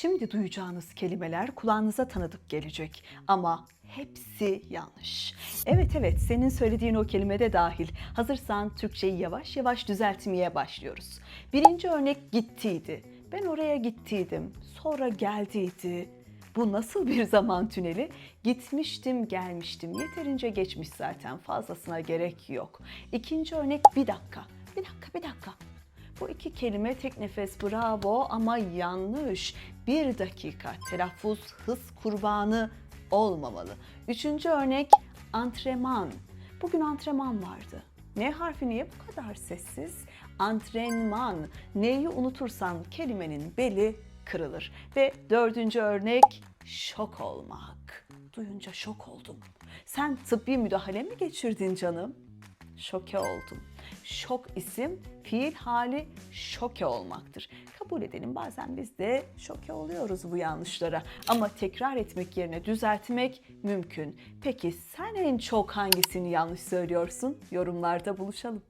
Şimdi duyacağınız kelimeler kulağınıza tanıdık gelecek ama hepsi yanlış. Evet evet senin söylediğin o kelime de dahil. Hazırsan Türkçeyi yavaş yavaş düzeltmeye başlıyoruz. Birinci örnek gittiydi. Ben oraya gittiydim. Sonra geldiydi. Bu nasıl bir zaman tüneli? Gitmiştim, gelmiştim. Yeterince geçmiş zaten. Fazlasına gerek yok. İkinci örnek bir dakika. Bir dakika, bir dakika. Bu iki kelime tek nefes bravo ama yanlış. Bir dakika telaffuz hız kurbanı olmamalı. Üçüncü örnek antrenman. Bugün antrenman vardı. N harfi niye bu kadar sessiz? Antrenman. Neyi unutursan kelimenin beli kırılır. Ve dördüncü örnek şok olmak. Duyunca şok oldum. Sen tıbbi müdahale mi geçirdin canım? şoke oldum. Şok isim, fiil hali şoke olmaktır. Kabul edelim bazen biz de şoke oluyoruz bu yanlışlara. Ama tekrar etmek yerine düzeltmek mümkün. Peki sen en çok hangisini yanlış söylüyorsun? Yorumlarda buluşalım.